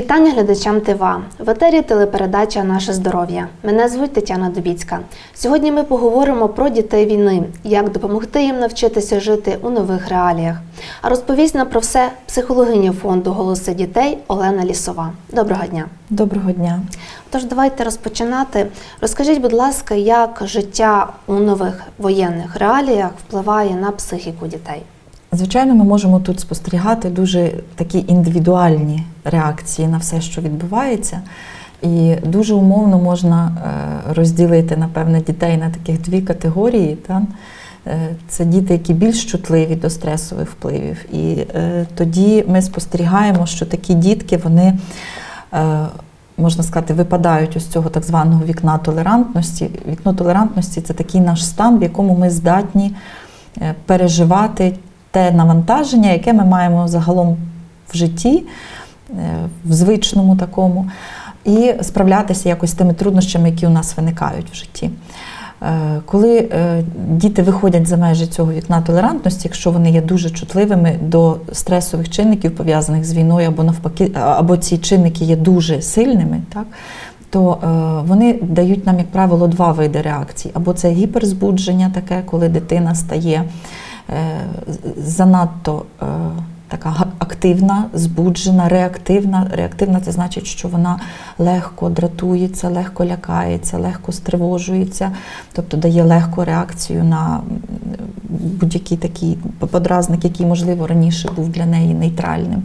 Вітання глядачам ТИВА. В етері телепередача Наше здоров'я. Мене звуть Тетяна Дубіцька. Сьогодні ми поговоримо про дітей війни, як допомогти їм навчитися жити у нових реаліях. А розповість нам про все психологиня фонду Голоси дітей Олена Лісова. Доброго дня. Доброго дня. Тож давайте розпочинати. Розкажіть, будь ласка, як життя у нових воєнних реаліях впливає на психіку дітей? Звичайно, ми можемо тут спостерігати дуже такі індивідуальні реакції на все, що відбувається. І дуже умовно можна е, розділити, напевне, дітей на таких дві категорії. Та? Е, Це діти, які більш чутливі до стресових впливів. І е, тоді ми спостерігаємо, що такі дітки, вони, можна сказати, випадають із цього так званого вікна толерантності. Вікно толерантності це такий наш стан, в якому ми здатні переживати те навантаження, яке ми маємо загалом в житті, е, в звичному такому, і справлятися якось з тими труднощами, які у нас виникають в житті. Е, Коли е, діти виходять за межі цього вікна толерантності, якщо вони є дуже чутливими до стресових чинників, пов'язаних з війною, або навпаки, або ці чинники є дуже сильними, так, то вони дають нам, як правило, два види реакцій. Або це гіперзбудження, таке, коли дитина стає занадто е, така активна, збуджена, реактивна. Реактивна це значить, що вона легко дратується, легко лякається, легко стривожується, тобто дає легку реакцію на будь-який такий подразник, який, можливо, раніше був для неї нейтральним.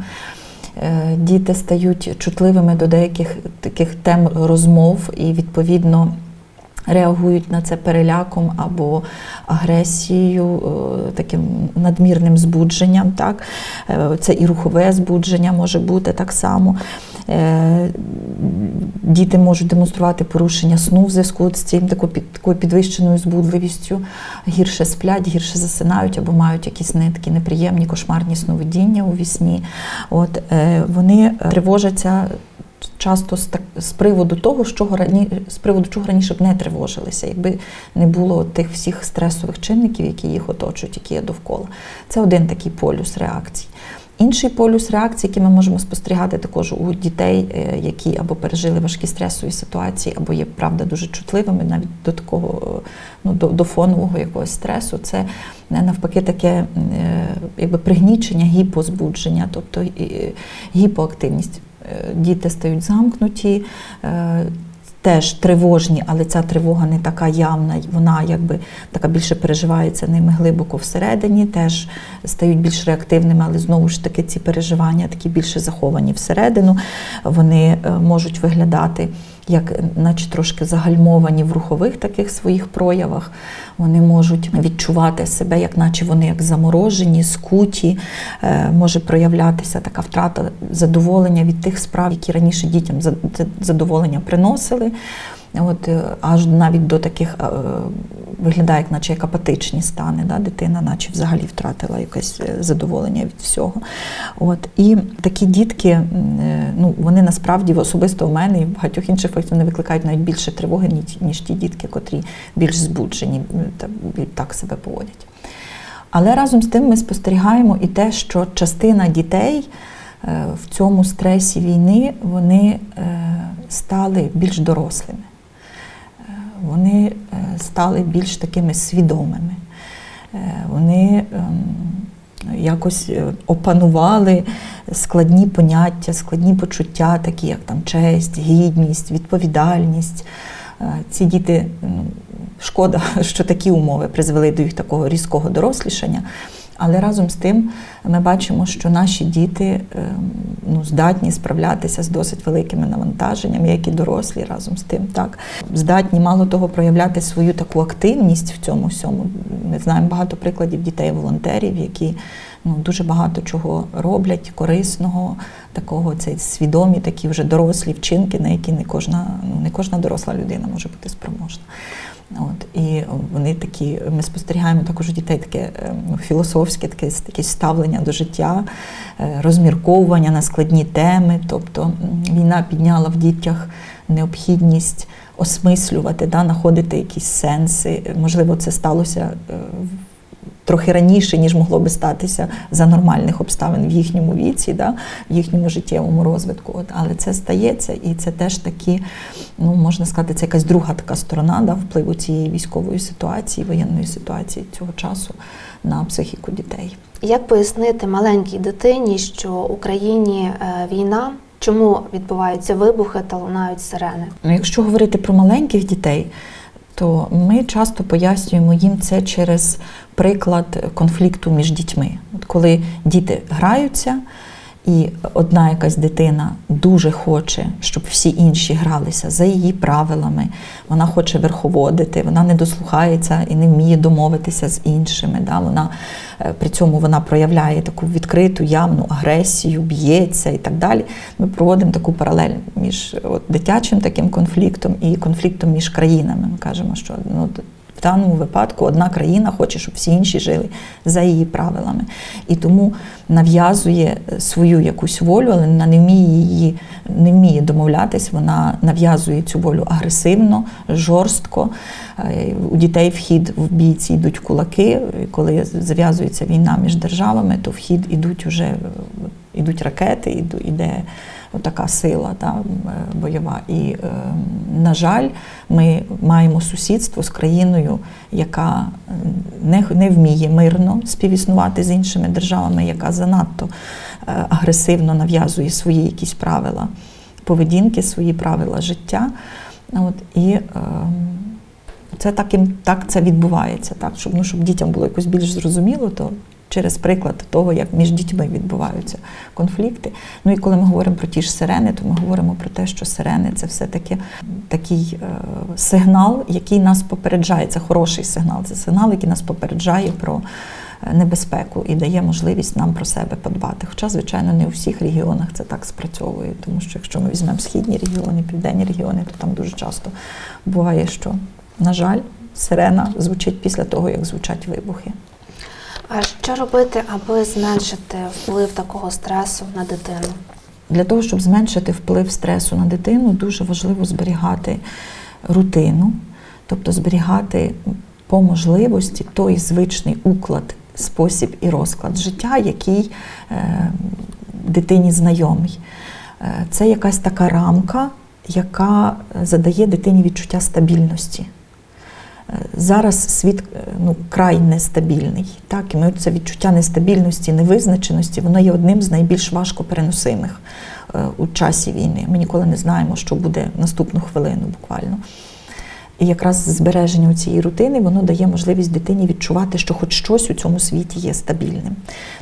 Е, Діти стають чутливими до деяких таких тем розмов і, відповідно, реагують на це переляком або агресією, е, таким надмірним збудженням. Так? Е, Це і рухове збудження може бути так само. Е, Діти можуть демонструвати порушення сну в зв'язку з цим такою підвищеною збудливістю, гірше сплять, гірше засинають або мають якісь такі неприємні кошмарні сновидіння у вісні. От, вони тривожаться часто з, так, з приводу того, що рані, з приводу чого раніше б не тривожилися, якби не було тих всіх стресових чинників, які їх оточують, які є довкола. Це один такий полюс реакцій. Інший полюс реакції, який ми можемо спостерігати також у дітей, е, які або пережили важкі стресові ситуації, або є правда дуже чутливими навіть до такого е, ну, до, до фонового якогось стресу, це е, навпаки таке якби пригнічення, гіпозбудження, тобто гіпоактивність. Е, Діти стають замкнуті, е, теж тривожні, але ця тривога не така явна, вона якби така більше переживається ними глибоко всередині, теж стають більш реактивними, але знову ж таки ці переживання такі більше заховані всередину. Вони е, можуть виглядати як наче трошки загальмовані в рухових таких своїх проявах. Вони можуть відчувати себе, як наче вони як заморожені, скуті, Е, може проявлятися така втрата задоволення від тих справ, які раніше дітям задоволення приносили. От, е, аж навіть до таких е, виглядає, наче як апатичні стани. Да? Дитина, наче взагалі втратила якесь е, задоволення від всього. От, і такі дітки, ну, вони насправді особисто в мене і в багатьох інших фактів вони викликають навіть більше тривоги, ніж, ті дітки, котрі більш збуджені та так себе поводять. Але разом з тим ми спостерігаємо і те, що частина дітей в цьому стресі війни вони стали більш дорослими. Вони е, стали більш такими свідомими. Е, Вони ем, якось е, опанували складні поняття, складні почуття, такі як там честь, гідність, відповідальність. Ці діти, ну, шкода, що такі умови призвели до їх такого різкого дорослішання. Але разом з тим ми бачимо, що наші діти ем, ну, здатні справлятися з досить великими навантаженнями, як і дорослі разом з тим. Так. Здатні, мало того, проявляти свою таку активність в цьому всьому. Ми знаємо багато прикладів дітей-волонтерів, які ну, дуже багато чого роблять, корисного, такого це свідомі, такі вже дорослі вчинки, на які не кожна, ну, не кожна доросла людина може бути спроможна. От, і вони такі, ми спостерігаємо також у дітей таке е, ну, філософське, таке, таке ставлення до життя, е, розмірковування на складні теми. Тобто війна підняла в дітях необхідність осмислювати, да, знаходити якісь сенси. Можливо, це сталося е, в трохи раніше, ніж могло би статися за нормальних обставин в їхньому віці, да, в їхньому життєвому розвитку. От, але це стається, і це теж такі, ну можна сказати, це якась друга така сторона да, впливу цієї військової ситуації, воєнної ситуації цього часу на психіку дітей. Як пояснити маленькій дитині, що в Україні е, війна, чому відбуваються вибухи та лунають сирени? Ну, якщо говорити про маленьких дітей, то ми часто пояснюємо їм це через приклад конфлікту між дітьми. От коли діти граються, і одна якась дитина дуже хоче, щоб всі інші гралися за її правилами, вона хоче верховодити, вона не дослухається і не вміє домовитися з іншими. Да? Вона, е, при цьому вона проявляє таку відкриту явну агресію, б'ється і так далі. Ми проводимо таку паралель між от, дитячим таким конфліктом і конфліктом між країнами. Ми кажемо, що ну, даному випадку одна країна хоче, щоб всі інші жили за її правилами. І тому нав'язує свою якусь волю, але вона не вміє її, не вміє домовлятись, вона нав'язує цю волю агресивно, жорстко. Е, У дітей в хід в бійці йдуть кулаки. Коли зав'язується війна між державами, то в хід ідуть уже ідуть ракети, іде така сила та, е, бойова. І, е, на жаль, ми маємо сусідство з країною, яка не, не вміє мирно співіснувати з іншими державами, яка занадто е, агресивно нав'язує свої якісь правила поведінки, свої правила життя. От, і це так, так це відбувається. Так? Щоб, ну, щоб дітям було якось більш зрозуміло, то через приклад того, як між дітьми відбуваються конфлікти. Ну і коли ми говоримо про ті ж сирени, то ми говоримо про те, що сирени це все-таки такий е, сигнал, який нас попереджає. Це хороший сигнал. Це сигнал, який нас попереджає про е, небезпеку і дає можливість нам про себе подбати. Хоча, звичайно, не у всіх регіонах це так спрацьовує, тому що якщо ми візьмемо східні регіони, південні регіони, то там дуже часто буває, що, на жаль, сирена звучить після того, як звучать вибухи. А що робити, аби зменшити вплив такого стресу на дитину? Для того, щоб зменшити вплив стресу на дитину, дуже важливо зберігати рутину, тобто зберігати по можливості той звичний уклад, спосіб і розклад життя, який е, дитині знайомий. Е, Це якась така рамка, яка задає дитині відчуття стабільності. Зараз світ е, ну, край нестабільний. Так? І ми це відчуття нестабільності, невизначеності, воно є одним з найбільш важко переносимих е, у часі війни. Ми ніколи не знаємо, що буде наступну хвилину буквально. І якраз збереження цієї рутини воно дає можливість дитині відчувати, що хоч щось у цьому світі є стабільним.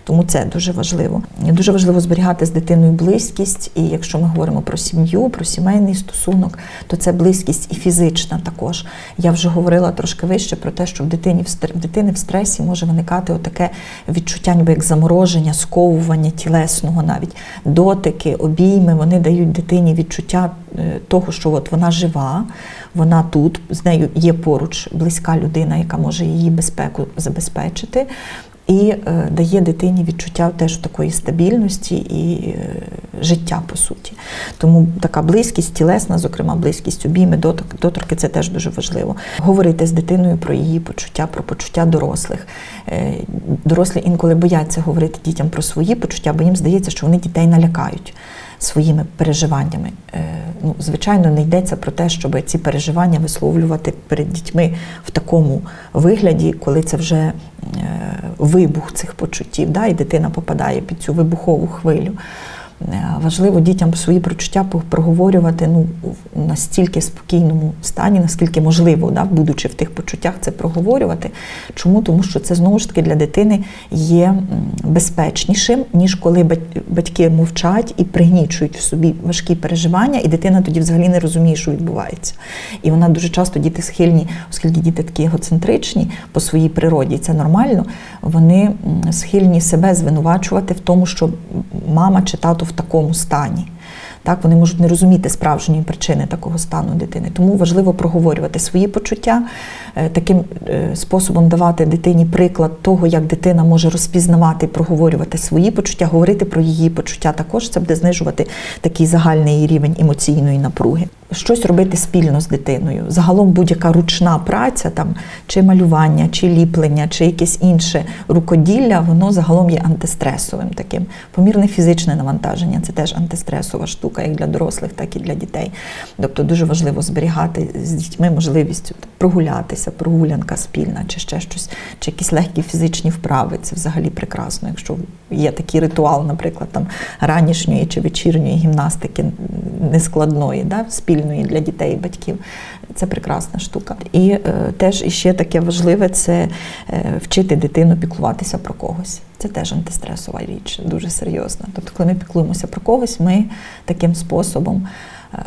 Тому це дуже важливо. Дуже важливо зберігати з дитиною близькість. І якщо ми говоримо про сім'ю, про сімейний стосунок, то це близькість і фізична також. Я вже говорила трошки вище про те, що в дитині в дитини в стресі може виникати отаке відчуття, ніби як замороження, сковування тілесного, навіть дотики, обійми, вони дають дитині відчуття е, того, що от вона жива, вона тут, з нею є поруч близька людина, яка може її безпеку забезпечити. І е, дає дитині відчуття теж такої стабільності і е, життя по суті. Тому така близькість, тілесна, зокрема, близькість обійми, дотик, доторки це теж дуже важливо. Говорити з дитиною про її почуття, про почуття дорослих. Е, Дорослі інколи бояться говорити дітям про свої почуття, бо їм здається, що вони дітей налякають своїми переживаннями. Е, Ну, звичайно, не йдеться про те, щоб ці переживання висловлювати перед дітьми в такому вигляді, коли це вже е, вибух цих почуттів, да, і дитина попадає під цю вибухову хвилю. Е, Важливо дітям свої почуття проговорювати ну, настільки спокійному стані, наскільки можливо, да, будучи в тих почуттях, це проговорювати. Чому? Тому що це знову ж таки для дитини є безпечнішим, ніж коли батьки мовчать і пригнічують в собі важкі переживання, і дитина тоді взагалі не розуміє, що відбувається. І вона дуже часто діти схильні, оскільки діти такі егоцентричні по своїй природі, і це нормально, вони схильні себе звинувачувати в тому, що мама чи тато в такому стані. Так, вони можуть не розуміти справжньої причини такого стану дитини. Тому важливо проговорювати свої почуття, е, таким е, способом давати дитині приклад того, як дитина може розпізнавати і проговорювати свої почуття, говорити про її почуття. Також це буде знижувати такий загальний рівень емоційної напруги. Щось робити спільно з дитиною. Загалом будь-яка ручна праця, там чи малювання, чи ліплення, чи якесь інше рукоділля, воно загалом є антистресовим таким. Помірне фізичне навантаження це теж антистресова штука, як для дорослих, так і для дітей. Тобто дуже важливо зберігати з дітьми можливість прогулятися, прогулянка спільна, чи ще щось, чи якісь легкі фізичні вправи. Це взагалі прекрасно, якщо є такий ритуал, наприклад, там ранішньої чи вечірньої гімнастики нескладної, да, спільної для дітей і батьків. Це прекрасна штука. І е, теж іще таке важливе це е, вчити дитину піклуватися про когось. Це теж антистресова річ, дуже серйозна. Тобто, коли ми піклуємося про когось, ми таким способом е,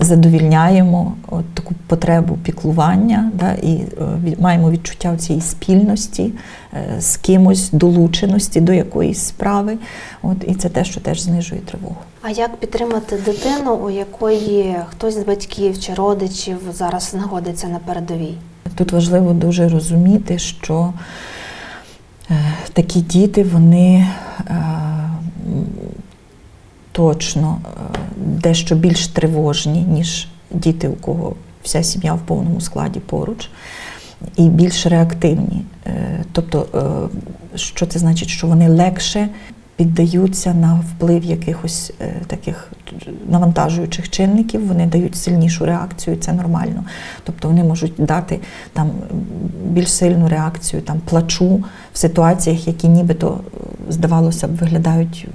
задовільняємо от таку потребу піклування да, і е, маємо відчуття цієї спільності е, з кимось, долученості до якоїсь справи. От, і це те, що теж знижує тривогу. А як підтримати дитину, у якої хтось з батьків чи родичів зараз знаходиться на передовій? Тут важливо дуже розуміти, що е, такі діти, вони е, точно е, дещо більш тривожні, ніж діти, у кого вся сім'я в повному складі поруч, і більш реактивні. Е, Тобто, е, що це значить, що вони легше піддаються на вплив якихось е, таких навантажуючих чинників, вони дають сильнішу реакцію, це нормально. Тобто вони можуть дати там більш сильну реакцію, там плачу в ситуаціях, які нібито е, здавалося б виглядають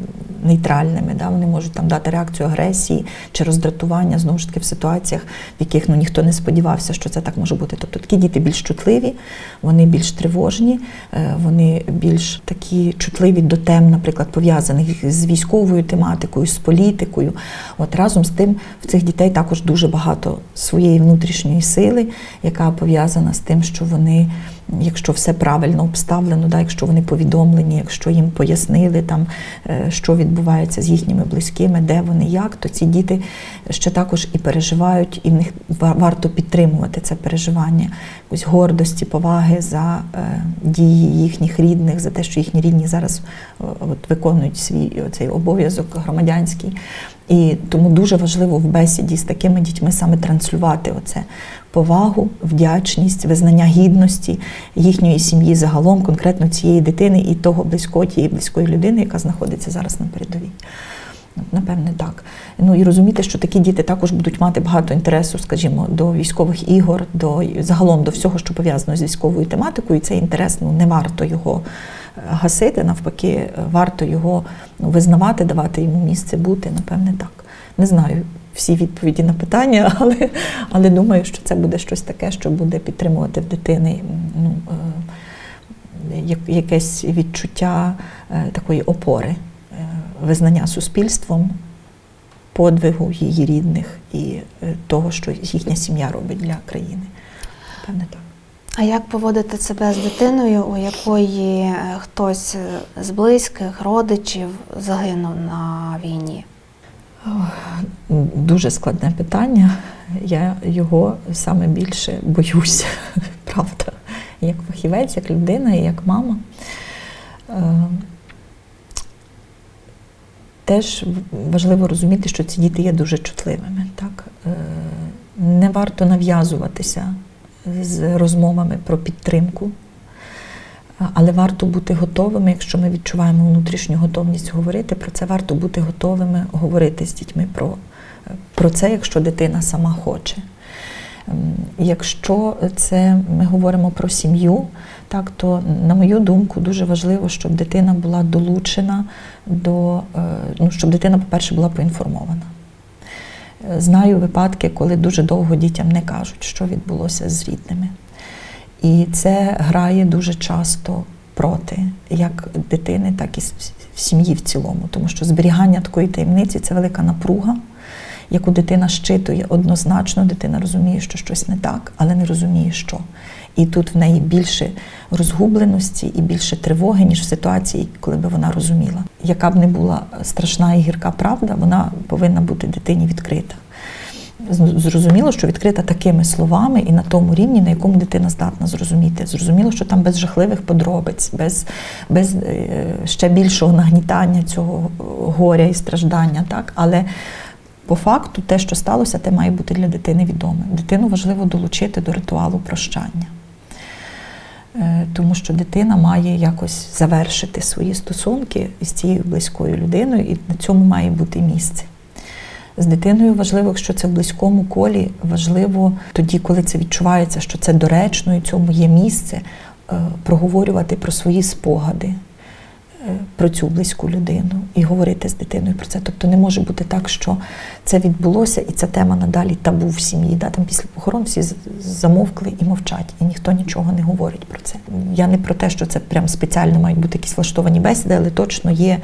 нейтральними. Да? Вони можуть там дати реакцію агресії чи роздратування знову ж таки в ситуаціях, в яких ну ніхто не сподівався, що це так може бути. Тобто такі діти більш чутливі, вони більш тривожні, е, вони більш такі чутливі до тем, наприклад, пов'язаних з військовою тематикою, з політикою. От разом з тим в цих дітей також дуже багато своєї внутрішньої сили, яка пов'язана з тим, що вони, якщо все правильно обставлено, да, якщо вони повідомлені, якщо їм пояснили там, е, що відбувається з їхніми близькими, де вони, як, то ці діти ще також і переживають, і в них ва- варто підтримувати це переживання, якусь гордості, поваги за е, дії їхніх рідних, за те, що їхні рідні зараз от, виконують свій цей обов'язок громадянський. І тому дуже важливо в бесіді з такими дітьми саме транслювати оце повагу, вдячність, визнання гідності їхньої сім'ї загалом, конкретно цієї дитини і того близького, тієї близької людини, яка знаходиться зараз на передовій. Напевне, так. Ну і розуміти, що такі діти також будуть мати багато інтересу, скажімо, до військових ігор, до загалом до всього, що пов'язано з військовою тематикою, і цей інтерес ну, не варто його гасити, навпаки, варто його визнавати, давати йому місце бути, напевне, так. Не знаю всі відповіді на питання, але, але думаю, що це буде щось таке, що буде підтримувати в дитини ну, е, якесь відчуття е, такої опори, е, визнання суспільством, подвигу її рідних і того, що їхня сім'я робить для країни. Певне так. А як поводити себе з дитиною, у якої е, хтось е, з близьких, родичів загинув на війні? Дуже складне питання. Я його саме більше боюся, правда. Як фахівець, як людина як мама. Е, Теж важливо розуміти, що ці діти є дуже чутливими. Так? Не варто нав'язуватися з розмовами про підтримку, але варто бути готовими, якщо ми відчуваємо внутрішню готовність говорити про це, варто бути готовими говорити з дітьми про, про це, якщо дитина сама хоче. Ем, Якщо це ми говоримо про сім'ю, так то, на мою думку, дуже важливо, щоб дитина була долучена до е, ну, щоб дитина, по-перше, була поінформована. Знаю випадки, коли дуже довго дітям не кажуть, що відбулося з рідними. І це грає дуже часто проти як дитини, так і в сім'ї в цілому, тому що зберігання такої таємниці це велика напруга, яку дитина щитує однозначно, дитина розуміє, що щось не так, але не розуміє, що. І тут в неї більше розгубленості і більше тривоги, ніж в ситуації, коли би вона розуміла. Яка б не була страшна і гірка правда, вона повинна бути дитині відкрита. Зрозуміло, що відкрита такими словами і на тому рівні, на якому дитина здатна зрозуміти. Зрозуміло, що там без жахливих подробиць, без, без е, ще більшого нагнітання цього горя і страждання. Так? Але по факту те, що сталося, те має бути для дитини відоме. Дитину важливо долучити до ритуалу прощання. Е, Тому що дитина має якось завершити свої стосунки із цією близькою людиною, і на цьому має бути місце. З дитиною важливо, якщо це в близькому колі, важливо тоді, коли це відчувається, що це доречно і цьому є місце, е, проговорювати про свої спогади, про цю близьку людину і говорити з дитиною про це. Тобто не може бути так, що це відбулося, і ця тема надалі табу в сім'ї. Да? Там після похорон всі замовкли і мовчать, і ніхто нічого не говорить про це. Я не про те, що це прям спеціально мають бути якісь влаштовані бесіди, але точно є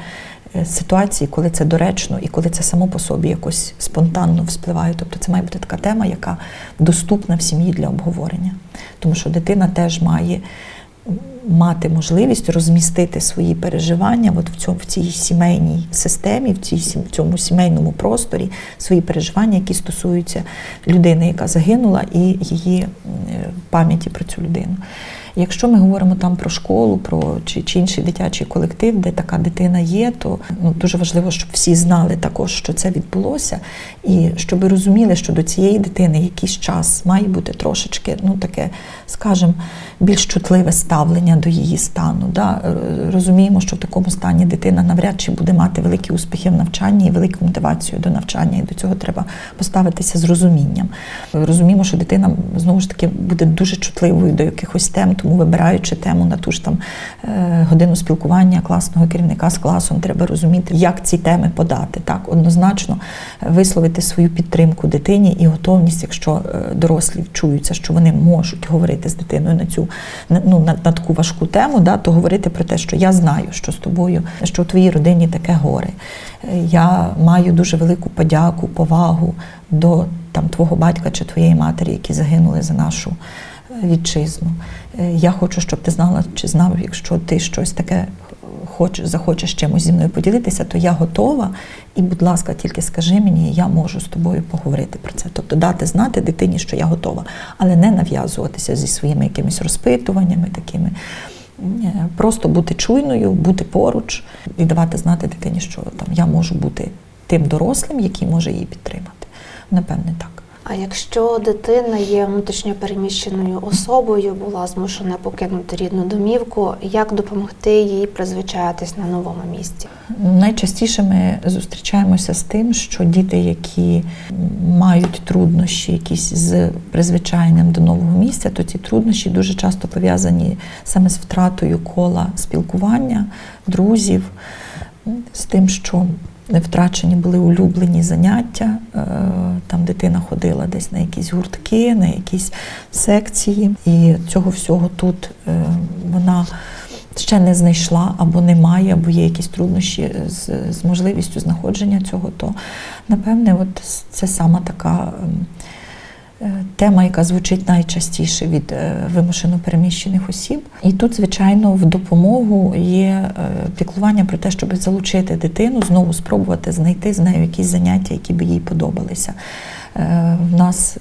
е, ситуації, коли це доречно і коли це само по собі якось спонтанно вспливає. Тобто це має бути така тема, яка доступна в сім'ї для обговорення. Тому що дитина теж має мати можливість розмістити свої переживання от в цьому в цій сімейній системі, в цій в цьому сімейному просторі, свої переживання, які стосуються людини, яка загинула, і її е, пам'яті про цю людину. Якщо ми говоримо там про школу, про чи, чи інший дитячий колектив, де така дитина є, то ну дуже важливо, щоб всі знали також, що це відбулося, і щоб розуміли, що до цієї дитини якийсь час має бути трошечки, ну таке, скажімо, більш чутливе ставлення до її стану. Да? Розуміємо, що в такому стані дитина навряд чи буде мати великі успіхи в навчанні і велику мотивацію до навчання, і до цього треба поставитися з розумінням. Розуміємо, що дитина знову ж таки буде дуже чутливою до якихось тем, тому вибираючи тему на ту ж там е, годину спілкування класного керівника з класом, треба розуміти, як ці теми подати. Так, однозначно е, висловити свою підтримку дитині і готовність, якщо е, дорослі чуються, що вони можуть говорити з дитиною на цю ну, на, на таку важку тему, да, то говорити про те, що я знаю, що з тобою, що у твоїй родині таке горе. Я маю дуже велику подяку, повагу до там твого батька чи твоєї матері, які загинули за нашу вітчизну. Е, Я хочу, щоб ти знала чи знав, якщо ти щось таке хочеш, захочеш чимось зі мною поділитися, то я готова. І, будь ласка, тільки скажи мені, я можу з тобою поговорити про це. Тобто дати знати дитині, що я готова, але не нав'язуватися зі своїми якимись розпитуваннями такими. Просто бути чуйною, бути поруч і давати знати дитині, що там я можу бути тим дорослим, який може її підтримати. Напевне, так. А якщо дитина є внутрішньо переміщеною особою, була змушена покинути рідну домівку, як допомогти їй призвичаїтись на новому місці? Найчастіше ми зустрічаємося з тим, що діти, які мають труднощі якісь з призвичайним до нового місця, то ці труднощі дуже часто пов'язані саме з втратою кола спілкування, друзів, з тим, що втрачені були улюблені заняття. Е, Там дитина ходила десь на якісь гуртки, на якісь секції, і цього всього тут е, вона ще не знайшла або немає, або є якісь труднощі з, з можливістю знаходження цього, то напевне, от це сама така. Е, Тема, яка звучить найчастіше від е, вимушено переміщених осіб, і тут, звичайно, в допомогу є е, піклування про те, щоб залучити дитину, знову спробувати знайти з нею якісь заняття, які би їй подобалися. В нас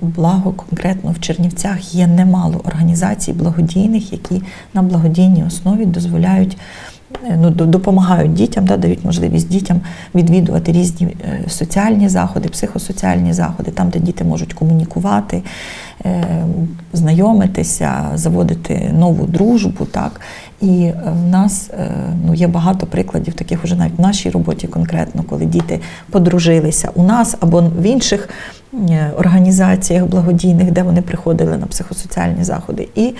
благо конкретно в Чернівцях є немало організацій благодійних, які на благодійній основі дозволяють. Ну, допомагають дітям, да, дають можливість дітям відвідувати різні е, соціальні заходи, психосоціальні заходи, там, де діти можуть комунікувати, е, знайомитися, заводити нову дружбу. Так. І е, в нас ну, є багато прикладів, таких уже навіть в нашій роботі конкретно, коли діти подружилися у нас або в інших організаціях благодійних, де вони приходили на психосоціальні заходи. І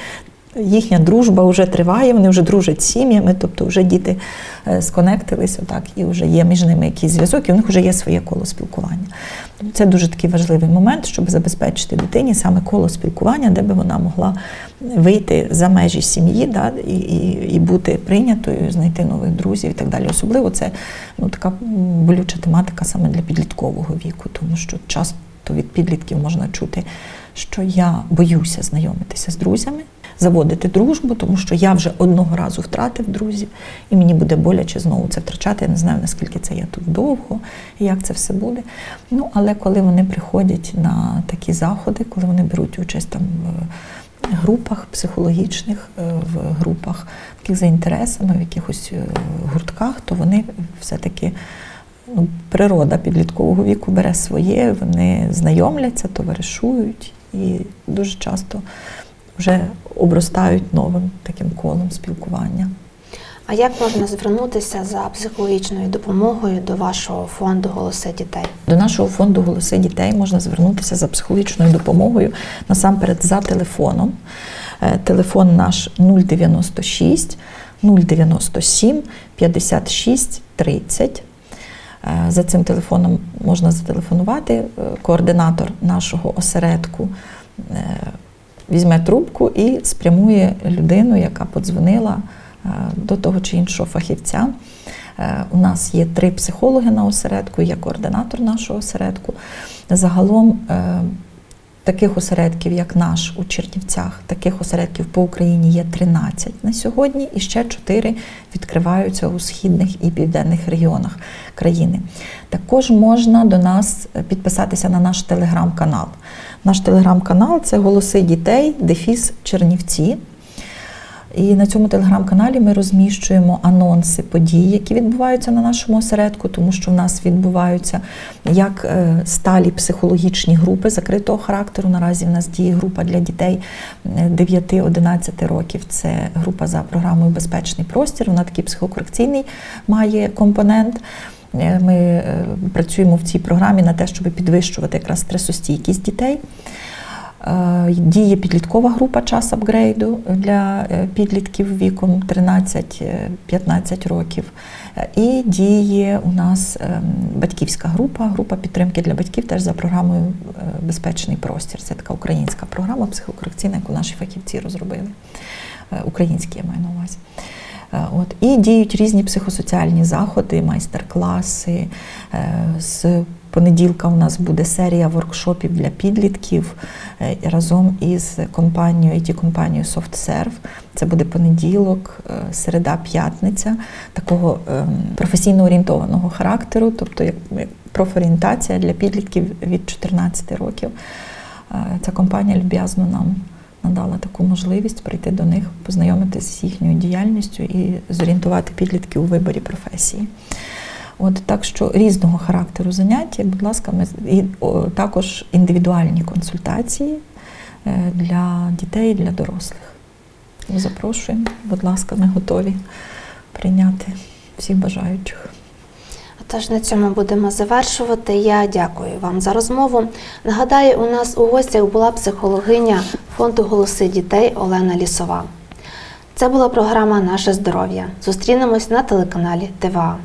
їхня дружба вже триває, вони вже дружать сім'ями, тобто вже діти е, сконектилися і вже є між ними якийсь зв'язок, і у них вже є своє коло спілкування. Це дуже такий важливий момент, щоб забезпечити дитині саме коло спілкування, де би вона могла вийти за межі сім'ї да, і, і, і бути прийнятою, знайти нових друзів і так далі. Особливо це ну, така болюча тематика саме для підліткового віку, тому що часто від підлітків можна чути що я боюся знайомитися з друзями, заводити дружбу, тому що я вже одного разу втратив друзів, і мені буде боляче знову це втрачати. Я не знаю, наскільки це я тут довго як це все буде. Ну, але коли вони приходять на такі заходи, коли вони беруть участь там в групах психологічних, е, в групах таких за інтересами, в якихось е, гуртках, то вони все-таки ну, природа підліткового віку бере своє, вони знайомляться, товаришують і дуже часто вже обростають новим таким колом спілкування. А як можна звернутися за психологічною допомогою до вашого фонду Голоси дітей? До нашого фонду Голоси дітей можна звернутися за психологічною допомогою насамперед за телефоном. Е, Телефон наш 096 097 56 30. Е, За цим телефоном можна зателефонувати. Е, Координатор нашого осередку е, візьме трубку і спрямує людину, яка подзвонила е, до того чи іншого фахівця. Е, У нас є три психологи на осередку, я координатор нашого осередку. Загалом е, таких осередків, як наш у Чернівцях, таких осередків по Україні є 13 на сьогодні, і ще 4 відкриваються у східних і південних регіонах країни. Також можна до нас підписатися на наш телеграм-канал. Наш телеграм-канал це Голоси дітей, Дефіс Чернівці. І на цьому телеграм-каналі ми розміщуємо анонси подій, які відбуваються на нашому осередку, тому що в нас відбуваються як е, сталі психологічні групи закритого характеру. Наразі в нас діє група для дітей е, 9-11 років. Це група за програмою Безпечний простір. Вона такий психокорекційний має компонент. Е, Ми е, працюємо в цій програмі на те, щоб підвищувати якраз стресостійкість дітей. Е, Діє підліткова група час апгрейду для підлітків віком 13-15 років. І діє у нас батьківська група, група підтримки для батьків теж за програмою Безпечний простір. Це така українська програма психокорекційна, яку наші фахівці розробили. Українські я маю на увазі. Е, От. І діють різні психосоціальні заходи, майстер-класи. Е, З понеділка у нас буде серія воркшопів для підлітків е, разом із компанією, it компанією SoftServe. Це буде понеділок, середа, п'ятниця, такого ем, професійно орієнтованого характеру, тобто як, профорієнтація для підлітків від 14 років. Ця компанія люб'язно нам надала таку можливість прийти до них, познайомитися з їхньою діяльністю і зорієнтувати підлітків у виборі професії. От так що різного характеру заняття, будь ласка, ми і також індивідуальні консультації е, для дітей для дорослих. Запрошуємо, будь ласка, ми готові прийняти всіх бажаючих. Тож на цьому будемо завершувати. Я дякую вам за розмову. Нагадаю, у нас у гостях була психологиня фонду Голоси дітей Олена Лісова. Це була програма Наше здоров'я. Зустрінемось на телеканалі ТВА.